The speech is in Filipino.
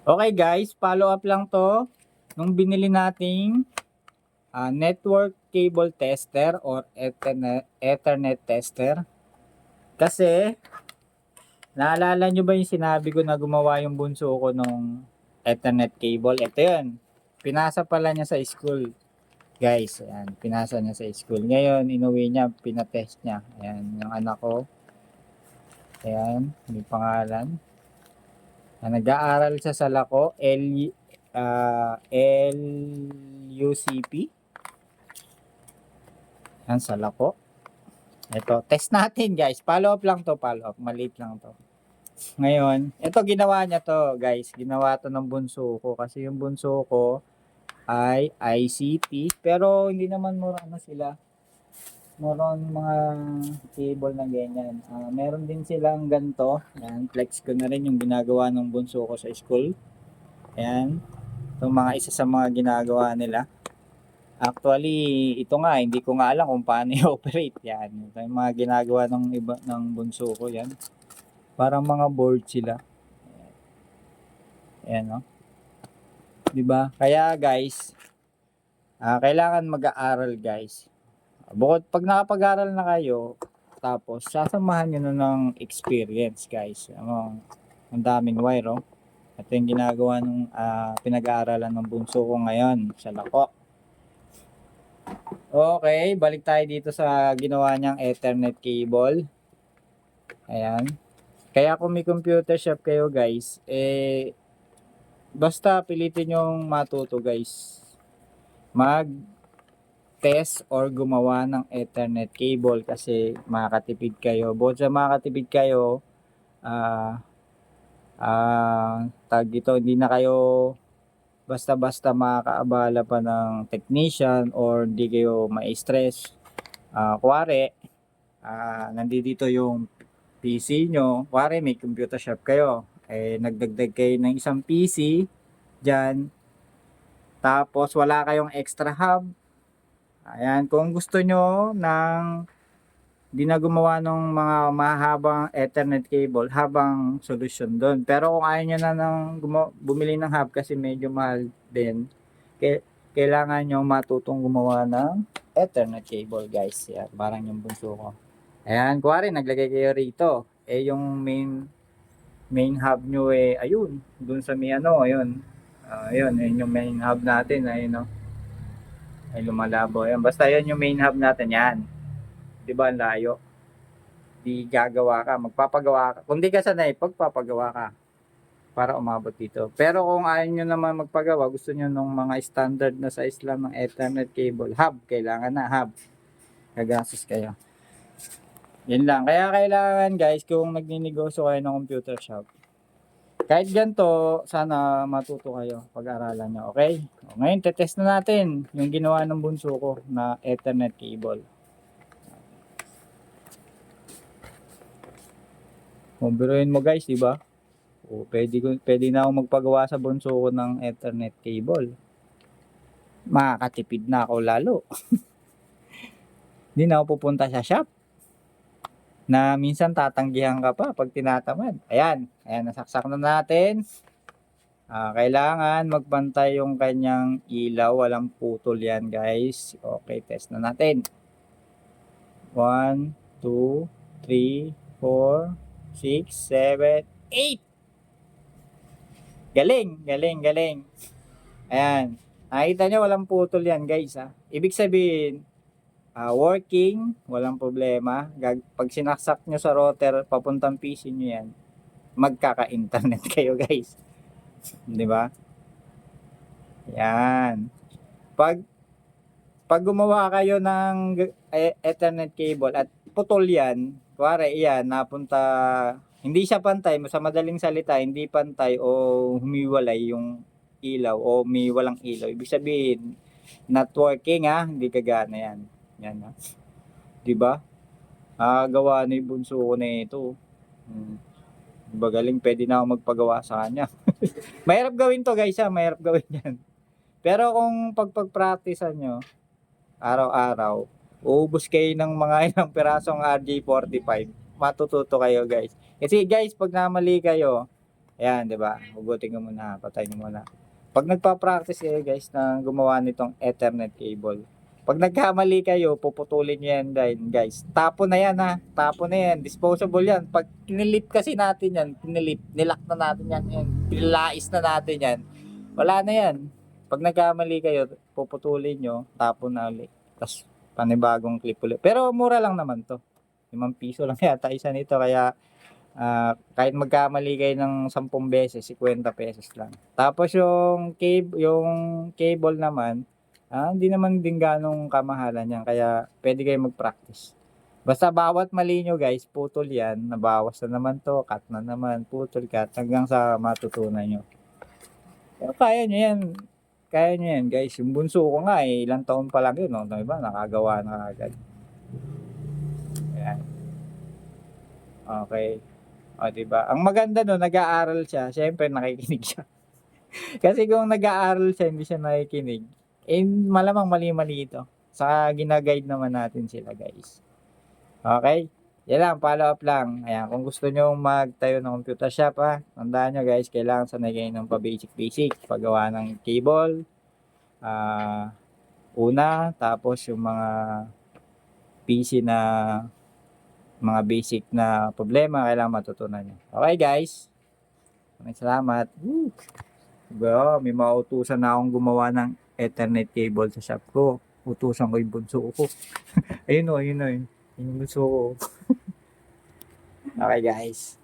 Okay guys, follow up lang to. Nung binili nating ah, network cable tester or ethernet, ethernet tester. Kasi, naalala nyo ba yung sinabi ko na gumawa yung bunso ko nung ethernet cable? Ito yun. Pinasa pala niya sa school. Guys, ayan, pinasa niya sa school. Ngayon, inuwi niya, pinatest niya. Ayan, yung anak ko. Ayan, may pangalan. Ah, nag-aaral siya sa Lako, L, ah, LUCP. Yan, sa Lako. Ito, test natin guys. Follow up lang to, follow up. Maliit lang to. Ngayon, ito ginawa niya to guys. Ginawa to ng bunso ko. Kasi yung bunso ko ay ICT. Pero hindi naman mura na sila. Meron mga cable na ganyan. Ah, meron din silang ganito. Ayan, flex ko na rin yung ginagawa ng bunso ko sa school. Ayan. Itong mga isa sa mga ginagawa nila. Actually, ito nga, hindi ko nga alam kung paano i-operate. Yan. Ito yung mga ginagawa ng iba ng bunso ko. Yan. Parang mga board sila. Ayan, no? 'Di ba? Kaya guys, ah, kailangan mag-aaral guys. Bukod pag nakapag-aral na kayo, tapos sasamahan nyo na ng experience guys. Ano, ang daming wire oh. Ito yung ginagawa ng pinag-aaralan ng bunso ko ngayon sa Lako. Okay, balik tayo dito sa ginawa niyang Ethernet cable. Ayan. Kaya kung may computer shop kayo guys, eh, basta pilitin yung matuto guys. Mag test or gumawa ng Ethernet cable kasi makakatipid kayo. Bukod sa makakatipid kayo, ah, ah, tag dito, hindi na kayo basta-basta makakaabala pa ng technician or hindi kayo ma-stress. Ah, kuwari, ah, nandito yung PC nyo. Kuwari, may computer shop kayo. Eh, nagdagdag kayo ng isang PC dyan. Tapos, wala kayong extra hub. Ayan, kung gusto nyo ng di na gumawa ng mga mahabang ethernet cable habang solusyon doon. Pero kung ayaw nyo na ng bumili ng hub kasi medyo mahal din, kailangan nyo matutong gumawa ng ethernet cable guys. Yan, parang yung bunso ko. Ayan, kuwari naglagay kayo rito. Eh yung main main hub nyo eh, ayun, dun sa may ano, ayun. Ah, ayun, ayun yung main hub natin, ayun no. Ay lumalabo. Ayun, basta yun yung main hub natin, yan. 'Di ba, ang layo? Di gagawa ka, magpapagawa ka. Kung di ka sanay, pagpapagawa ka para umabot dito. Pero kung ayaw nyo naman magpagawa, gusto nyo nung mga standard na size lang ng Ethernet cable, hub, kailangan na hub. Gagastos kayo. Yan lang. Kaya kailangan guys, kung nagninegosyo kayo ng computer shop, kahit ganito, sana matuto kayo pag-aralan nyo. Okay? O, ngayon, tetest na natin yung ginawa ng bunso ko na Ethernet cable. Kung biruin mo guys, di ba? O, pwede, pwede na ako magpagawa sa bunso ko ng Ethernet cable. Makakatipid na ako lalo. Hindi na ako pupunta sa shop na minsan tatanggihan ka pa pag tinatamad. Ayan, ayan, nasaksak na natin. Ah, kailangan magbantay yung kanyang ilaw. Walang putol yan, guys. Okay, test na natin. 1, 2, 3, 4, 6, 7, 8. Galing, galing, galing. Ayan. Nakita nyo, walang putol yan, guys. Ha? Ibig sabihin, ah, working, walang problema. Gag pag sinaksak nyo sa router, papuntang PC nyo yan, magkaka-internet kayo guys. Di ba? Yan. Pag pag gumawa kayo ng e- Ethernet cable at putol yan, kuwari yan, napunta, hindi siya pantay, sa madaling salita, hindi pantay o humiwalay yung ilaw o may walang ilaw. Ibig sabihin, not working ha, hindi kagana yan. Yan ha. 'Di ba? Ah, gawa ni bunso ko na ito. Hmm. Diba galing, pwede na ako magpagawa sa kanya. mahirap gawin to guys ha, mahirap gawin yan. Pero kung pagpag-practicean nyo, araw-araw, uubos kayo ng mga ilang pirasong RJ45, matututo kayo guys. Kasi guys, pag namali kayo, Ayan, di ba? Hugutin ko muna, patayin mo muna. Pag nagpa-practice kayo guys na gumawa nitong Ethernet cable, pag nagkamali kayo, puputulin nyo yan din, guys. Tapo na yan ha. Tapo na yan. Disposable yan. Pag kinilip kasi natin yan, kinilip, nilak na natin yan, yan. Pinilais na natin yan. Wala na yan. Pag nagkamali kayo, puputulin nyo, tapo na ulit. Tapos panibagong clip ulit. Pero mura lang naman to. 5 piso lang yata isa nito. Kaya ah, kahit magkamali kayo ng 10 beses, 50 pesos lang. Tapos yung cable, yung cable naman, ah, hindi naman din ganong kamahalan yan. Kaya pwede kayo mag-practice. Basta bawat mali nyo guys, putol yan. Nabawas na naman to, cut na naman, putol, cut. Hanggang sa matutunan nyo. Kaya nyo yan. Kaya nyo yan guys. Yung bunso ko nga eh, ilang taon pa lang yun. No? Diba? Nakagawa na agad. Ayan. Okay. O, diba? Ang maganda no, nag-aaral siya. Siyempre, nakikinig siya. Kasi kung nag-aaral siya, hindi siya nakikinig, eh, malamang mali-mali ito. Saka ginaguide naman natin sila, guys. Okay? Yan lang, follow up lang. Ayan, kung gusto nyo magtayo ng computer shop, ha, tandaan nyo, guys, kailangan sanay kayo ng pa-basic-basic. Paggawa ng cable, ah, una, tapos yung mga PC na mga basic na problema kailangan matutunan nyo. Okay guys? Maraming salamat. Woo! Bro, may mautusan na akong gumawa ng Ethernet cable sa shop ko. Utusan ko yung bunso ko. ayun o, ayun o. Yung bunso ko. okay guys.